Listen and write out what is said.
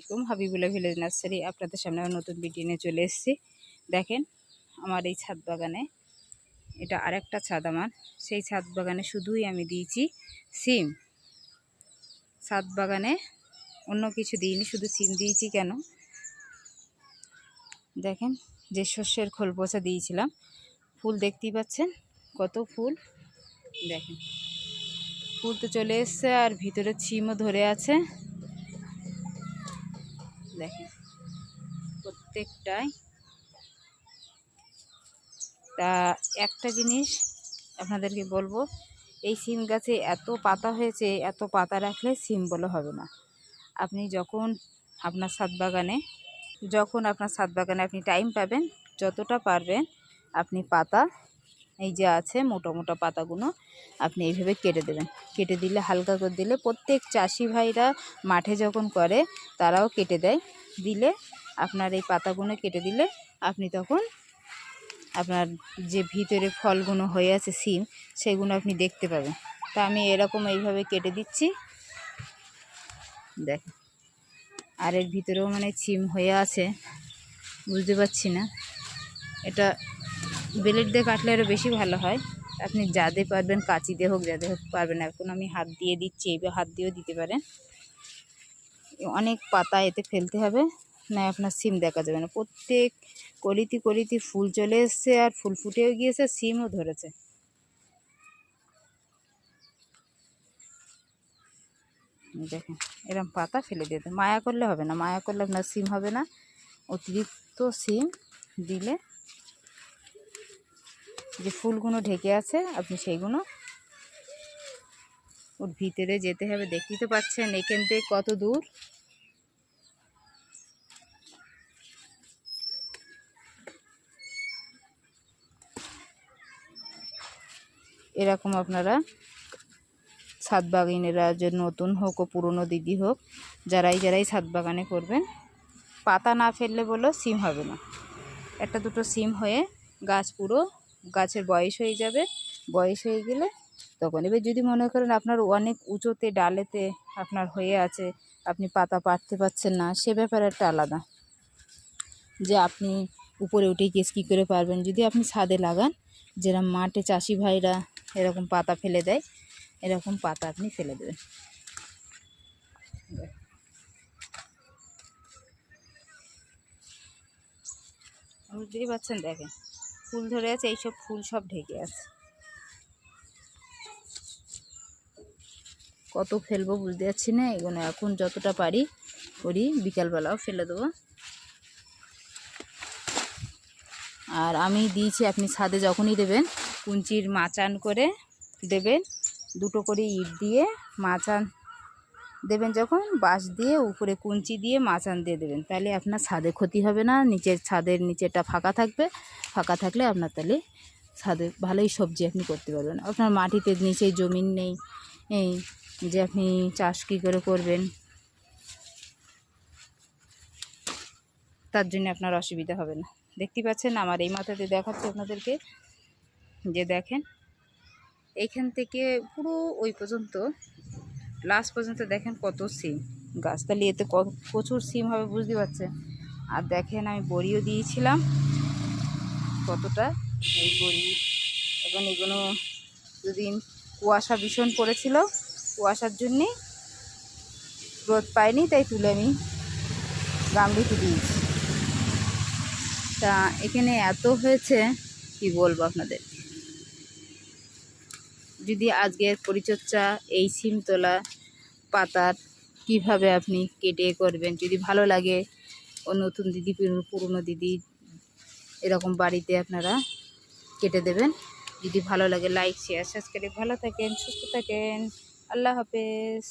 আসসালামাইকুম Habibullah village nursery, আপনাদের সামনে নতুন ভিডিও নিয়ে চলে এসেছি। দেখেন, আমার এই ছাদ বাগানে, এটা আরেকটা ছাদ আমার। সেই ছাদ বাগানে শুধুই আমি দিয়েছি সিম। ছাদ বাগানে অন্য কিছু দিইনি, শুধু সিম দিয়েছি কেন? দেখেন, যে শস্যের খোল পচা দিয়েছিলাম, ফুল দেখতেই পাচ্ছেন, কত ফুল। দেখেন, ফুল তো চলে এসছে আর ভিতরে ছিমও ধরে আছে। দেখেন। প্রত্যেকটাই। তা একটা জিনিস আপনাদেরকে বলব, এই সিম গাছে এত পাতা হয়েছে, এত পাতা রাখলে সিম বলে হবে না। আপনি যখন আপনার ছাদ বাগানে, যখন আপনার ছাদ বাগানে আপনি টাইম পাবেন, যতটা পারবেন, আপনি পাতা এই যে আছে মোটা মোটা পাতাগুলো, আপনি এইভাবে কেটে দেবেন। কেটে দিলে, হালকা করে দিলে প্রত্যেক চাষি ভাইরা মাঠে যখন করে, তারাও কেটে দেয়। দিলে আপনার এই পাতাগুলো কেটে দিলে আপনি তখন আপনার যে ভিতরে ফলগুলো হয়ে আছে সিম, সেগুলো আপনি দেখতে পাবেন। তা আমি এরকম এইভাবে কেটে দিচ্ছি। দেখ, আর এর ভিতরেও মানে সিম হয়ে আছে। বুঝতে পারছি না। এটা বেলেট দিয়ে কাটলে আরও বেশি ভালো হয়। আপনি যাতে পারবেন, কাঁচি দিয়ে হোক যাতে হোক পারবেন। এখন আমি হাত দিয়ে দিচ্ছি এইভাবে হাত দিয়েও দিতে পারেন। অনেক পাতা এতে ফেলতে হবে, না আপনার সিম দেখা যাবে না। প্রত্যেক কলিতি কলিতি ফুল চলে এসছে আর ফুল ফুটেও গিয়েছে, সিমও ধরেছে। দেখেন এরকম পাতা ফেলে দিয়ে মায়া করলে হবে না, মায়া করলে আপনার সিম হবে না। অতিরিক্ত সিম দিলে যে ফুলগুলো ঢেকে আছে, আপনি সেইগুলো ওর ভিতরে যেতে হবে। দেখতেই তো পাচ্ছেন, এখান থেকে কত দূর? এরকম আপনারা ছাদ বাগানেরা যে নতুন হোক ও পুরনো দিদি হোক, যারাই যারাই ছাদ বাগানে করবেন, পাতা না ফেললে বলো সিম হবে না। একটা দুটো সিম হয়ে গাছ পুরো গাছের বয়স হয়ে যাবে, বয়স হয়ে গেলে তখন। এবার যদি মনে করেন আপনার অনেক উঁচুতে, ডালেতে আপনার হয়ে আছে, আপনি পাতা পাড়তে পারছেন না, সে ব্যাপার একটা আলাদা। যে আপনি উপরে উঠে গিয়ে কী করে পারবেন? যদি আপনি ছাদে লাগান যেরকম মাঠে চাষি ভাইরা এরকম পাতা ফেলে দেয়, এরকম পাতা আপনি ফেলে দেবেন। বুঝতেই পারছেন, দেখেন। ফুল ধরে আছে, এইসব ফুল সব ঢেকে আছে। কত ফেলব বুঝতে পারছি না, এগুলো এখন যতটা পারি করি, বিকালবেলাও ফেলে দেবো। আর আমি দিয়েছি, আপনি ছাদে যখনই দেবেন, কুঞ্চির মাচান করে দেবেন, দুটো করে ইট দিয়ে মাচান দেবেন যখন বাঁশ দিয়ে, উপরে কুঞ্চি দিয়ে মাচান দিয়ে দেবেন। তাহলে আপনার ছাদে ক্ষতি হবে না, নিচের ছাদের নিচেটা ফাঁকা থাকবে। ফাঁকা থাকলে আপনার তাহলে ছাদে ভালোই সবজি আপনি করতে পারবেন। আপনার মাটিতে নিচে জমিন নেই, এই যে আপনি চাষ কী করে করবেন? তার জন্য আপনার অসুবিধা হবে না। দেখতে পাচ্ছেন, আমার এই মাথাতে দেখাচ্ছি আপনাদেরকে। যে দেখেন এইখান থেকে পুরো ওই পর্যন্ত লাস্ট পর্যন্ত দেখেন কত সিম। গাছ তাহলে এতে কত প্রচুর সিম হবে, বুঝতে পারছেন? আর দেখেন আমি বড়িও দিয়েছিলাম। কতটা? এই বড়ি। এখন এগুলো দুদিন কুয়াশা ভীষণ পড়েছিল। কুয়াশার জন্যে রোদ পাইনি, তাই তুলে আমি গামলিতে দিয়েছি। তা এখানে এত হয়েছে, কি বলব আপনাদের? যদি আজকের পরিচর্চা এই সিম তোলা পাতার কীভাবে আপনি কেটে করবেন? যদি ভালো লাগে, ও নতুন দিদি, পুরনো দিদি, এরকম বাড়িতে আপনারা কেটে দেবেন। যদি ভালো লাগে লাইক শেয়ার সাবস্ক্রাইব ভালো থাকেন, সুস্থ থাকেন। আল্লাহ হাফেজ।